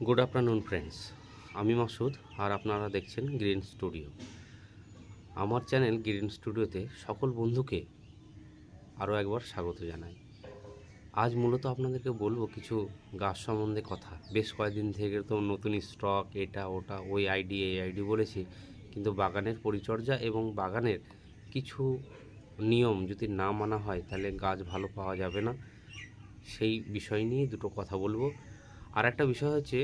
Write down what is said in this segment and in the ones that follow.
Good afternoon friends আমি মাসুদ আর আপনারা দেখছেন গ্রিন স্টুডিও আমার চ্যানেল গ্রিন স্টুডিওতে সকল বন্ধুকে আরও একবার স্বাগত জানাই। আজ মূলত আপনাদেরকে বলব কিছু গাছ সম্বন্ধে কথা। বেশ কয়েকদিন থেকে তো নতুন স্টক এটা, ওটা, ওই আইডি এই আইডি বলেছি। কিন্তু বাগানের পরিচর্যা এবং বাগানের কিছু নিয়ম যদি না মানা হয়, তাহলে গাছ ভালো পাওয়া যাবে না। সেই বিষয় নিয়ে দুটো কথা বলব। আর একটা বিষয় হচ্ছে,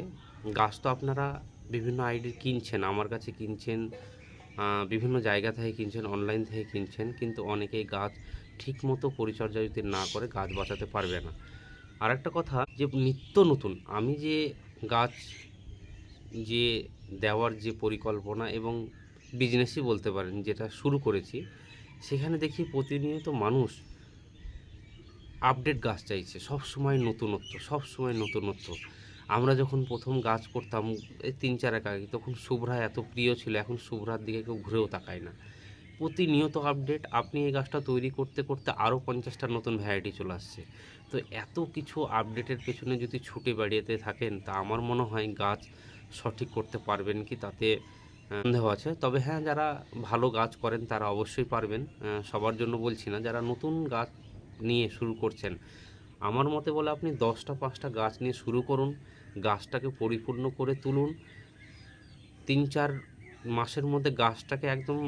গাছ তো আপনারা বিভিন্ন আইডি কিনছেন, আমার কাছে কিনছেন বিভিন্ন জায়গা থেকে কিনছেন অনলাইন থেকে কিনছেন, কিন্তু অনেকেই গাছ ঠিকমতো পরিচর্যা যদি না করে গাছ বাঁচাতে পারবে না। আর একটা কথা, যে নিত্য নতুন, আমি যে গাছ যে দেওয়ার যে পরিকল্পনা এবং বিজনেসই বলতে পারেন, যেটা শুরু করেছি, সেখানে দেখি প্রতিনিয়ত মানুষ আপডেট গাছ চাইছে সব সময় নতুনত্ব সব সময় নতুনত্ব। আমরা যখন প্রথম গাছ করতাম, এই তিন চার এক আগে, তখন শুভ্রা এত প্রিয় ছিল, এখন শুভ্রার দিকে কেউ ঘুরেও তাকায় না। প্রতিনিয়ত আপডেট আপনি এই গাছটা তৈরি করতে করতে আরও পঞ্চাশটা নতুন ভ্যারাইটি চলে আসছে। তো এত কিছু আপডেটের পেছনে যদি ছুটে বেড়িয়েতে থাকেন, তা আমার মনে হয় গাছ সঠিক করতে পারবেন কি, তাতে সন্দেহ আছে। তবে হ্যাঁ যারা ভালো গাছ করেন, তারা অবশ্যই পারবেন। সবার জন্য বলছি না, যারা নতুন গাছ নিয়ে শুরু করছেন, আমার মতে বলে আপনি দশটা, পাঁচটা গাছ নিয়ে শুরু করুন। গাছটাকে পরিপূর্ণ করে তুলুন। তিন চার মাসের মধ্যে গাছটাকে একদম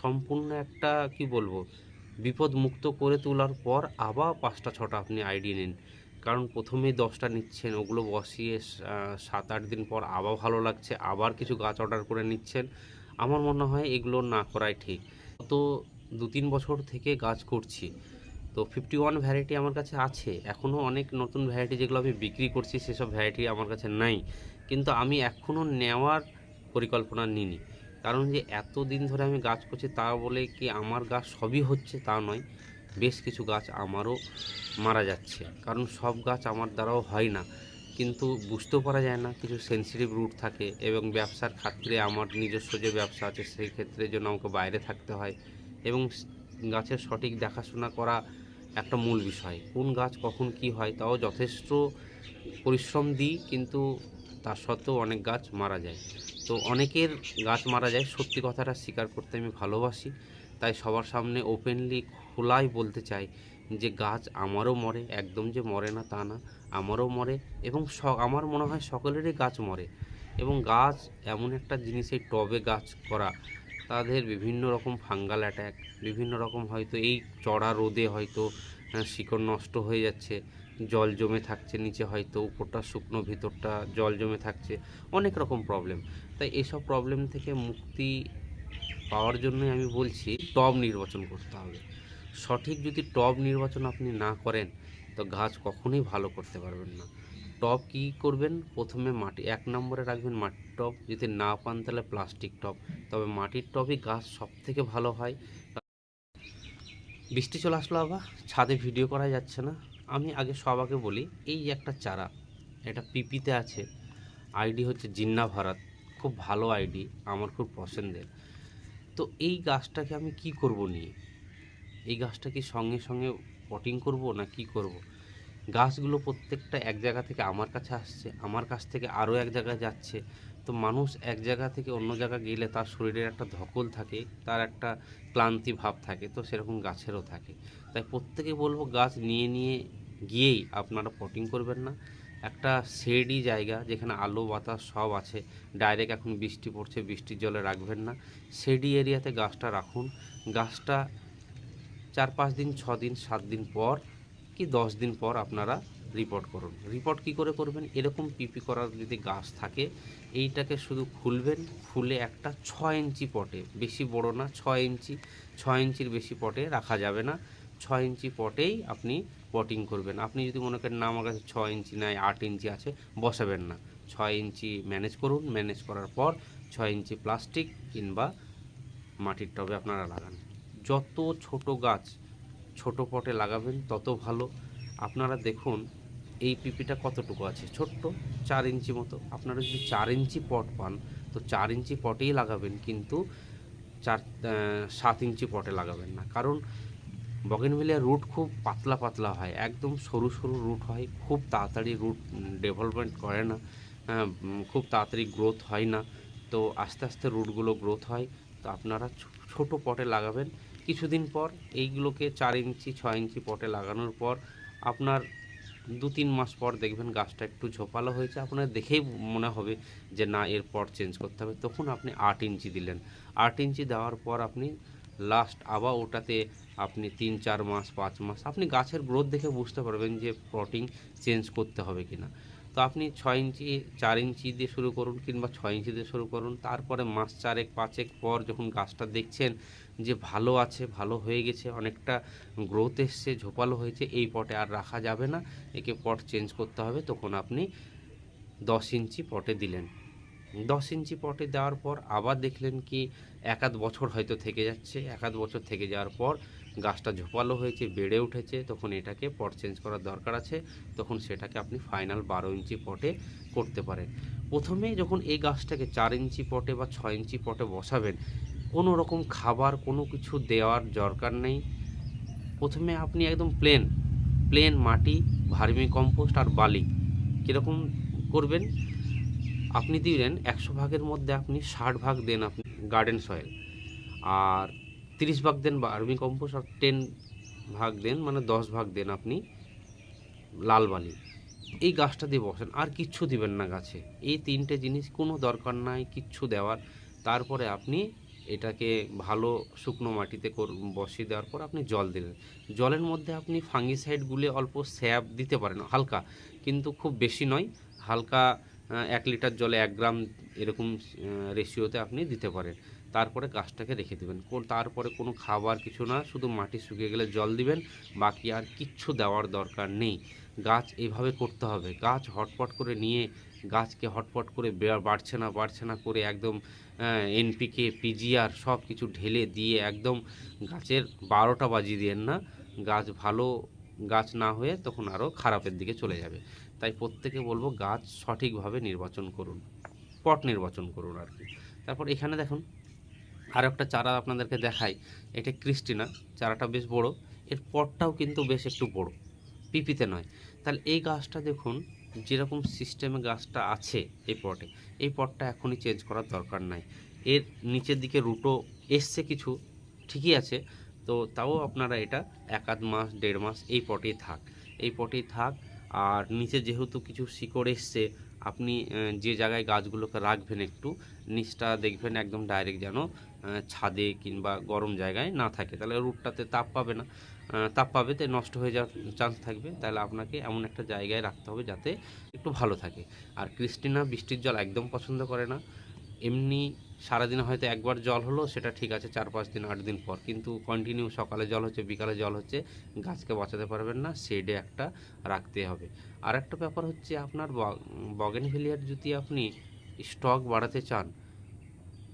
সম্পূর্ণ একটা, কি বলব বিপদ মুক্ত করে তোলার পর আবার পাঁচটা, ছটা আপনি আইডিয়া নিন। কারণ প্রথমেই দশটা নিচ্ছেন, ওগুলো বসিয়ে সাত, আট দিন পর আবার ভালো লাগছে, আবার কিছু গাছ অর্ডার করে নিচ্ছেন। আমার মনে হয় এগুলো না করাই ঠিক। তো দু তিন বছর থেকে গাছ করছি। তো ফিফটি ওয়ান ভ্যারাইটি আমার কাছে আছে। এখনও অনেক নতুন ভ্যারাইটি যেগুলো আমি বিক্রি করছি, সেসব ভ্যারাইটি আমার কাছে নাই। কিন্তু আমি এখনও নেওয়ার পরিকল্পনা নিইনি। কারণ যে এত দিন ধরে আমি গাছ করছি তা বলে কি আমার গাছ সবই হচ্ছে তা নয়। বেশ কিছু গাছ আমারও মারা যাচ্ছে। কারণ সব গাছ আমার দ্বারাও হয় না। কিন্তু বুঝতেও পারা যায় না, কিছু সেন্সিটিভ রুট থাকে এবং ব্যবসার ক্ষেত্রে আমার নিজস্ব যে ব্যবসা আছে, সেই ক্ষেত্রে জন্য আমাকে বাইরে থাকতে হয় এবং গাছের সঠিক দেখাশোনা করা একটা মূল বিষয়। কোন গাছ কখন কি হয় তাও যথেষ্ট পরিশ্রম দিই, কিন্তু তার সত্ত্বেও অনেক গাছ মারা যায়। তো অনেকের গাছ মারা যায়, সত্যি কথাটা স্বীকার করতে আমি ভালোবাসি। তাই সবার সামনে ওপেনলি খোলাই বলতে চাই যে, গাছ আমারও মরে, একদম যে মরে না তা না, আমারও মরে এবং আমার মনে হয় সকলেরই গাছ মরে। এবং গাছ এমন একটা জিনিস এই টবে গাছ করা তাদের বিভিন্ন রকম ফাঙ্গাল অ্যাট্যাক বিভিন্ন রকম হয়তো এই চড়া রোদে হয়তো শিকড় নষ্ট হয়ে যাচ্ছে, জল জমে থাকছে নিচে হয়তো, উপরটা শুকনো, ভিতরটা জল জমে থাকছে, অনেক রকম প্রবলেম তাই এসব প্রবলেম থেকে মুক্তি পাওয়ার জন্যই আমি বলছি, টব নির্বাচন করতে হবে। সঠিক যদি টব নির্বাচন আপনি না করেন, তো গাছ কখনোই ভালো করতে পারবেন না। টব কী করবেন? প্রথমে মাটি, এক নম্বরে রাখবেন মাটির টব যদি না পান তাহলে প্লাস্টিক টব তবে মাটির টবই গাছ সব থেকে ভালো হয়। বৃষ্টি চলে আসলো আবার, ছাদে ভিডিও করা যাচ্ছে না। আমি আগে সবাকে বলি, এই একটা চারা, এটা পিপিতে আছে। আইডি হচ্ছে জিন্না ভারত, খুব ভালো আইডি, আমার খুব পছন্দের। তো এই গাছটাকে আমি কি করব নিয়ে? এই গাছটা কি সঙ্গে সঙ্গে পটিং করব না কি করব? গাছগুলো প্রত্যেকটা এক জায়গা থেকে আমার কাছে আসছে, আমার কাছ থেকে আরও এক জায়গায় যাচ্ছে। তো মানুষ এক জায়গা থেকে অন্য জায়গা গেলে তার শরীরের একটা ধকল থাকে, তার একটা ক্লান্তি ভাব থাকে, তো সেরকম গাছেরও থাকে। তাই প্রত্যেকে বলব গাছ নিয়ে নিয়ে গিয়েই আপনারা পটিং করবেন না। একটা শেডি জায়গা যেখানে আলো, বাতাস সব আছে ডাইরেক্ট এখন বৃষ্টি পড়ছে, বৃষ্টির জলে রাখবেন না। শেডি এরিয়াতে গাছটা রাখুন। গাছটা চার পাঁচ দিন, ছ দিন, সাত দিন পর কি দশ দিন পর আপনারা রিপোর্ট করুন। রিপোর্ট কি করে করবেন? এরকম পিপি করার যদি গাছ থাকে, এইটাকে শুধু খুলবেন, খুলে একটা ছ ইঞ্চি পটে, বেশি বড় না ছ ইঞ্চি ছ ইঞ্চির বেশি পটে রাখা যাবে না। ছ ইঞ্চি পটেই আপনি পটিং করবেন। আপনি যদি মনে করেন, না, আমার কাছে ছ ইঞ্চি নাই, আট ইঞ্চি আছে, বসাবেন না। ছয় ইঞ্চি ম্যানেজ করুন। ম্যানেজ করার পর ছয় ইঞ্চি প্লাস্টিক কিংবা মাটির টবে আপনারা লাগান। যত ছোট গাছ ছোট পটে লাগাবেন, তত ভালো। আপনারা দেখুন, এই পিপিটা কতটুকু আছে? ছোট্ট চার ইঞ্চি মতো। আপনারা যদি চার ইঞ্চি পট পান, তো চার ইঞ্চি পটেই লাগাবেন, কিন্তু চার সাত ইঞ্চি পটে লাগাবেন না। কারণ বগেনভিলিয়ার রুট খুব পাতলা পাতলা হয়, একদম সরু সরু রুট হয়, খুব তাড়াতাড়ি রুট ডেভেলপমেন্ট করে না খুব তাড়াতাড়ি গ্রোথ হয় না। তো আস্তে আস্তে রুটগুলো গ্রোথ হয়, তো আপনারা ছোট পটে লাগাবেন কিছুদিন পর এইগুলোকে চার ইঞ্চি, ছয় ইঞ্চি পটে লাগানোর পর আপনার দু তিন মাস পর দেখবেন গাছটা একটু ঝোপালো হয়েছে। আপনার দেখেই মনে হবে যে না, এর পট চেঞ্জ করতে হবে। তখন আপনি আট ইঞ্চি দিলেন। আট ইঞ্চি দেওয়ার পর আপনি লাস্ট আবার ওটাতে আপনি তিন, চার মাস, পাঁচ মাস, আপনি গাছের গ্রোথ দেখে বুঝতে পারবেন যে পটিং চেঞ্জ করতে হবে কিনা। তো আপনি ছয় ইঞ্চি, চার ইঞ্চি দিয়ে শুরু করুন কিংবা ছয় ইঞ্চি দিয়ে শুরু করুন। তারপরে মাস চারেক, পাঁচেক পর যখন গাছটা দেখছেন যে ভালো আছে, ভালো হয়ে গেছে, অনেকটা গ্রোথ এসছে, ঝোপালো হয়েছে, এই পটে আর রাখা যাবে না। একে পট চেঞ্জ করতে হবে। তখন আপনি দশ ইঞ্চি পটে দিলেন। দশ ইঞ্চি পটে দেওয়ার পর আবার দেখলেন কি, এক আধ বছর হয়তো থেকে যাচ্ছে। এক আধ বছর থেকে যাওয়ার পর গাছটা ঝোপালো হয়েছে, বেড়ে উঠেছে, তখন এটাকে পট চেঞ্জ করার দরকার আছে, তখন সেটাকে আপনি ফাইনাল বারো ইঞ্চি পটে করতে পারেন। প্রথমে যখন এই গাছটাকে চার ইঞ্চি পটে বা ছয় ইঞ্চি পটে বসাবেন, কোনো রকম খাবার, কোনো কিছু দেওয়ার দরকার নেই। প্রথমে আপনি একদম প্লেন প্লেন মাটি, ভার্মি কম্পোস্ট আর বালি, কীরকম করবেন? আপনি দিলেন একশো ভাগের মধ্যে আপনি ষাট ভাগ দেন আপনি গার্ডেন সয়েল আর তিরিশ ভাগ দেন ভার্মি কম্পোস্ট আর টেন ভাগ দেন মানে দশ ভাগ দেন আপনি লাল বালি এই গাছটা দিয়ে বসেন, আর কিচ্ছু দিবেন না গাছে। এই তিনটে জিনিস কোনো দরকার নাই, কিচ্ছু দেওয়ার। তারপরে আপনি এটাকে ভালো শুকনো মাটিতে বসিয়ে দেওয়ার পর আপনি জল দিলেন। জলের মধ্যে আপনি ফাঙ্গিসাইড গুলে অল্প স্যাপ দিতে পারেন, হালকা। কিন্তু খুব বেশি নয়, হালকা এক লিটার জলে এক গ্রাম এরকম রেশিওতে আপনি দিতে পারেন। তারপরে গাছটাকে রেখে দেবেন। কোন তারপরে কোনো খাবার কিছু না, শুধু মাটি শুকিয়ে গেলে জল দিবেন, বাকি আর কিচ্ছু দেওয়ার দরকার নেই। গাছ এইভাবে করতে হবে। গাছ হটপট করে নিয়ে, গাছকে হটপট করে বাড়ছে না বাড়ছে না করে একদম এনপিকে পিজিআর সব কিছু ঢেলে দিয়ে একদম গাছের বারোটা বাজিয়ে দিয়েন না। গাছ ভালো গাছ না হয়ে তখন আরও খারাপের দিকে চলে যাবে। তাই প্রত্যেকে বলব গাছ সঠিকভাবে নির্বাচন করুন। পট নির্বাচন করুন আর কি। তারপর এখানে দেখুন আর একটা চারা আপনাদেরকে দেখাই। এটা ক্রিস্টিনা চারাটা বেশ বড়। এর পটটাও কিন্তু বেশ একটু বড়, পিপিতে নয়। তাহলে এই গাছটা দেখুন, যেরকম সিস্টেমে গাছটা আছে এই পটে, এই পটটা এখনই চেঞ্জ করার দরকার নাই। এর নিচের দিকে রুটো এসছে কিছু, ঠিকই আছে। তো তাও আপনারা এটা এক আধ মাস, দেড় মাস এই পটেই থাক, এই পটেই থাক। আর নিচে যেহেতু কিছু শিকড় এসছে, আপনি যে জায়গায় গাছগুলোকে রাখবেন একটু, নিচটা দেখবেন একদম ডাইরেক্ট যেন ছাদে কিংবা গরম জায়গায় না থাকে। তাহলে রুটটাতে তাপ পাবে না। তাপ পাবে তো নষ্ট হয়ে যাওয়ার চান্স থাকবে। তাহলে আপনাকে এমন একটা জায়গায় রাখতে হবে যাতে একটু ভালো থাকে। আর ক্রিস্টিনা বৃষ্টির জল একদম পছন্দ করে না। এমনি সারাদিনে হয়তো একবার জল হলো, সেটা ঠিক আছে চার পাঁচ দিন, আট দিন পর। কিন্তু কন্টিনিউ সকালে জল হচ্ছে, বিকালে জল হচ্ছে, গাছকে বাঁচাতে পারবেন না শেডে একটা রাখতে হবে। আর একটা ব্যাপার হচ্ছে আপনার বগেন ভেলিয়ার যদি আপনি স্টক বাড়াতে চান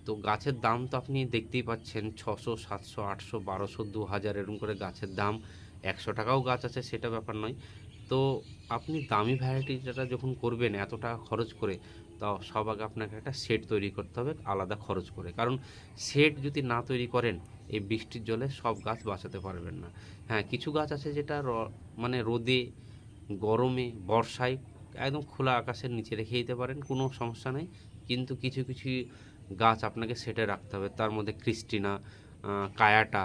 তো গাছের দাম তো আপনি দেখতেই পাচ্ছেন ছশো, সাতশো, আটশো, বারোশো দু হাজার এরকম করে গাছের দাম। একশো টাকাও গাছ আছে, সেটা ব্যাপার নয়। তো আপনি দামি ভ্যারাইটিটা যখন করবেন এত টাকা খরচ করে, তো সব আগে আপনাকে একটা সেট তৈরি করতে হবে, আলাদা খরচ করে। কারণ সেট যদি না তৈরি করেন, এই বৃষ্টির জলে সব গাছ বাঁচাতে পারবেন না। হ্যাঁ কিছু গাছ আছে যেটা মানে রোদে, গরমে, বর্ষায় একদম খোলা আকাশের নিচে রেখে দিতে পারেন, কোনো সমস্যা নেই। কিন্তু কিছু কিছু গাছ আপনাকে সেটে রাখতে হবে। তার মধ্যে ক্রিস্টিনা কায়াটা,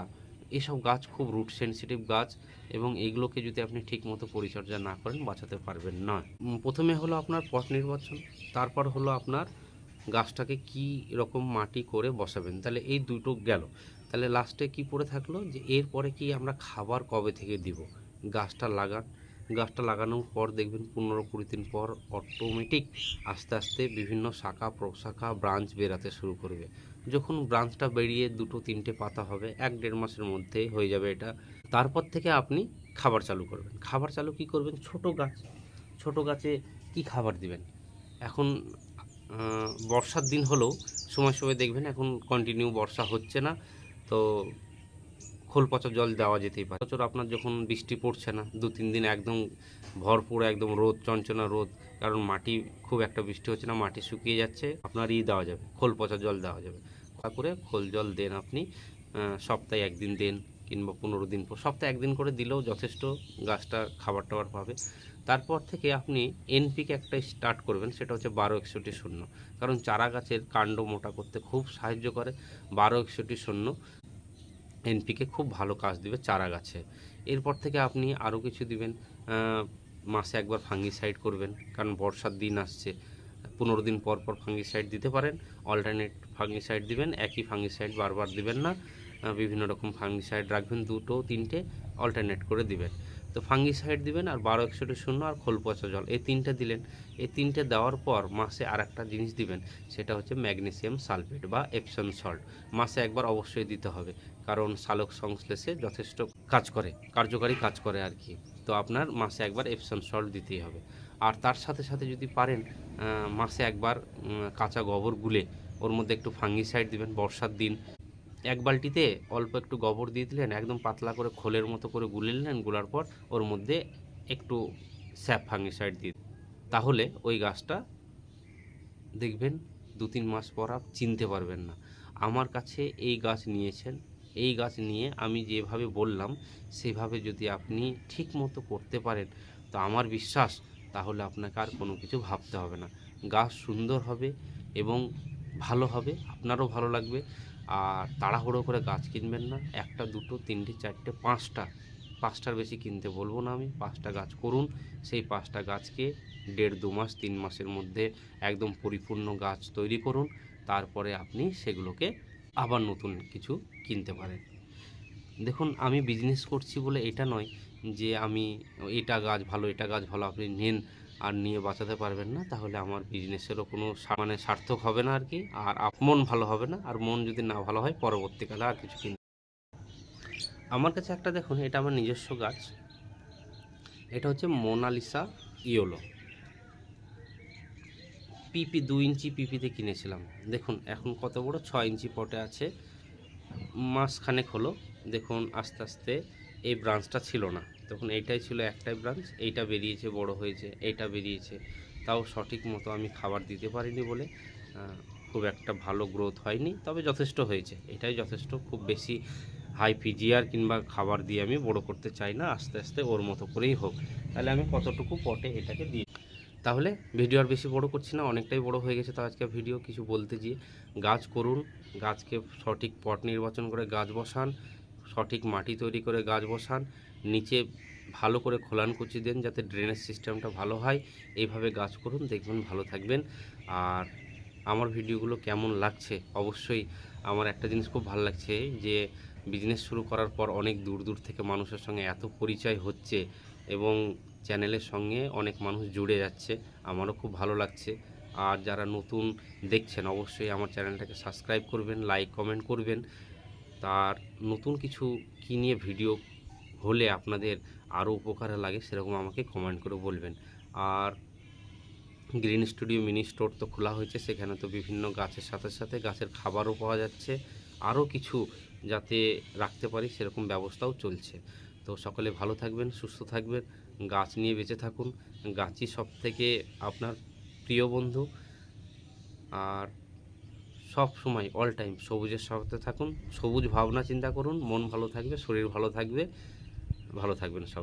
এসব গাছ খুব রুট সেনসিটিভ গাছ এবং এইগুলোকে যদি আপনি ঠিকমতো পরিচর্যা না করেন, বাঁচাতে পারবেন না। প্রথমে হলো আপনার পথ নির্বাচন, তারপর হলো আপনার গাছটাকে কি রকম মাটি করে বসাবেন। তাহলে এই দুটো গেল। তাহলে লাস্টে কি পড়ে থাকল যে এরপরে কি আমরা খাবার কবে থেকে দিব? গাছটা লাগান। গাছটা লাগানোর পর দেখবেন পনেরো কুড়ি দিন পর অটোমেটিক আস্তে আস্তে বিভিন্ন শাখা, প্রশাখা ব্রাঞ্চ বেরাতে শুরু করবে। যখন ব্রাঞ্চটা বেরিয়ে দুটো, তিনটে পাতা হবে, এক দেড় মাসের মধ্যে হয়ে যাবে এটা। তারপর থেকে আপনি খাবার চালু করবেন। খাবার চালু কি করবেন? ছোট গাছ। ছোট গাছে কি খাবার দিবেন? এখন বর্ষার দিন হলেও সময় সময় দেখবেন এখন কন্টিনিউ বর্ষা হচ্ছে না। তো খোল পচা জল দেওয়া যেতেই পারে। বছর আপনার যখন বৃষ্টি পড়ছে না, দু, তিন দিন একদম ভরপুর, একদম রোদ, চঞ্চনা রোদ, কারণ মাটি খুব একটা বৃষ্টি হচ্ছে না, মাটি শুকিয়ে যাচ্ছে, আপনার ই দেওয়া যাবে, খোল পচা জল দেওয়া যাবে। তারপরে খোল জল দেন আপনি সপ্তাহে একদিন দেন কিংবা পনেরো দিন পর, সপ্তাহে একদিন করে দিলেও যথেষ্ট গাছটা খাবার টাবার পাবে। তারপর থেকে আপনি এনপিকে একটা স্টার্ট করবেন, সেটা হচ্ছে বারো একষট্টি শূন্য। কারণ চারা গাছের কাণ্ড মোটা করতে খুব সাহায্য করে বারো একষট্টি শূন্য। এনপিকে খুব ভালো কাজ দিবে চারা গাছে। এরপর থেকে আপনি আরও কিছু দিবেন মাসে একবার ফাঙ্গিসাইড করবেন, কারণ বর্ষার দিন আসছে। পনেরো দিন পর পর ফাঙ্গিসাইড দিতে পারেন অল্টারনেট ফাঙ্গিসাইড দিবেন, একই ফাঙ্গিসাইড বারবার দিবেন না বিভিন্ন রকম ফাঙ্গিসাইড রাখবেন, দুটো, তিনটে অল্টারনেট করে দিবেন। তো ফাঙ্গিসাইড দিবেন আর বারো একশোটি শূন্য আর খোল পচা জল, এই তিনটে দিলেন। এই তিনটে দেওয়ার পর মাসে আর একটা জিনিস দিবেন, সেটা হচ্ছে ম্যাগনেসিয়াম সালফেট বা এপসন সল্ট মাসে একবার অবশ্যই দিতে হবে। কারণ সালোক সংশ্লেষে যথেষ্ট কাজ করে, কার্যকারী কাজ করে আর কি। তো আপনার মাসে একবার এপসন সল্ট দিতেই হবে। আর তার সাথে সাথে যদি পারেন মাসে একবার কাঁচা গোবর গুলে ওর মধ্যে একটু ফাঙ্গিসাইড দিবেন বর্ষার দিন। এক বালতিতে অল্প একটু গোবর দিয়ে দিলেন, একদম পাতলা করে খোলের মতো করে গুলে নিলেন, গুলার পর ওর মধ্যে একটু স্যাপ ফাঙ্গিসাইড দিয়ে তাহলে ওই গাছটা দেখবেন দু তিন মাস পর চিনতে পারবেন না। আমার কাছে এই গাছ নিয়েছেন এই গাছ নিয়ে আমি যেভাবে বললাম, সেভাবে যদি আপনি ঠিক মতো করতে পারেন, তো আমার বিশ্বাস তাহলে আপনাকে আর কোনো কিছু ভাবতে হবে না। গাছ সুন্দর হবে এবং ভালো হবে, আপনারও ভালো লাগবে। আর তাড়াহুড়ো করে গাছ কিনবেন না, একটা, দুটো, তিনটে, চারটে, পাঁচটা, পাঁচটার বেশি কিনতে বলব না আমি। পাঁচটা গাছ করুন, সেই পাঁচটা গাছকে দেড়, দু মাস, তিন মাসের মধ্যে একদম পরিপূর্ণ গাছ তৈরি করুন, তারপরে আপনি সেগুলোকে আবার নতুন কিছু কিনতে পারেন। দেখুন, আমি বিজনেস করছি বলে এটা নয় যে আমি এটা গাছ ভালো, এটা গাছ ভালো আপনি নেন আর নিয়ে বাঁচাতে পারবেন না, তাহলে আমার বিজনেসেরও কোনো মানে সার্থক হবে না আর কি, আর মন ভালো হবে না, আর মন যদি না ভালো হয় পরবর্তীকালে আর কিছু কিনতে আমার কাছে একটা দেখুন, এটা আমার নিজস্ব গাছ, এটা হচ্ছে মোনালিসা ইয়োলো। পিপি দু ইঞ্চি পিপিতে কিনেছিলাম। দেখুন, এখন কত বড়? ছ ইঞ্চি পটে আছে। মাসখানেক হলো। দেখুন, আস্তে আস্তে এই ব্রাঞ্চটা ছিল না। তখন এইটাই ছিল একটাই ব্রাঞ্চ এইটা বেরিয়েছে, বড় হয়েছে, এইটা বেরিয়েছে। তাও সঠিক মতো আমি খাবার দিতে পারিনি বলে খুব একটা ভালো গ্রোথ হয়নি, তবে যথেষ্ট হয়েছে। এটাই যথেষ্ট। খুব বেশি হাই পিজিআর কিংবা খাবার দিয়ে আমি বড় করতে চাই না। আস্তে আস্তে ওর মতো করেই হোক। তাহলে আমি কতটুকু পটে এটাকে দিই তাহলে ভিডিও আর বেশি বড় করছি না, অনেকটাই বড় হয়ে গেছে তো আজকে ভিডিও, কিছু বলতে গিয়ে। গাছ করুন, গাছকে সঠিক পট নির্বাচন করে গাছ বসান, সঠিক মাটি তৈরি করে গাছ বসান, নিচে ভালো করে খোলান কুচি দেন যাতে ড্রেনেজ সিস্টেমটা ভালো হয়। এইভাবে গাছ করুন, দেখবেন ভালো থাকবেন। আর আমার ভিডিওগুলো কেমন লাগছে? অবশ্যই আমার একটা জিনিস খুব ভালো লাগছে যে বিজনেস শুরু করার পর অনেক দূর দূর থেকে মানুষের সঙ্গে এত পরিচয় হচ্ছে এবং চ্যানেলের সঙ্গে অনেক মানুষ জুড়ে যাচ্ছে। আমারও খুব ভালো লাগছে। আর যারা নতুন দেখছেন, অবশ্যই আমার চ্যানেলটাকে সাবস্ক্রাইব করবেন, লাইক, কমেন্ট করবেন। তার নতুন কিছু কী নিয়ে ভিডিও হলে আপনাদের আরও উপকারে লাগে, সেরকম আমাকে কমেন্ট করে বলবেন। আর গ্রিন স্টুডিও মিনি স্টোর তো খোলা হয়েছে, সেখানে তো বিভিন্ন গাছের সাথে সাথে গাছের খাবারও পাওয়া যাচ্ছে। আরও কিছু যাতে রাখতে পারি, সেরকম ব্যবস্থাও চলছে। তো সকলে ভালো থাকবেন, সুস্থ থাকবেন। গাছ নিয়ে বেঁচে থাকুন। গাছই সব থেকে আপনার প্রিয় বন্ধু। আর সব সময় অল টাইম সবুজের সাথে থাকুন। সবুজ ভাবনা চিন্তা করুন। মন ভালো থাকবে, শরীর ভালো থাকবে। ভালো থাকবেন সবাই।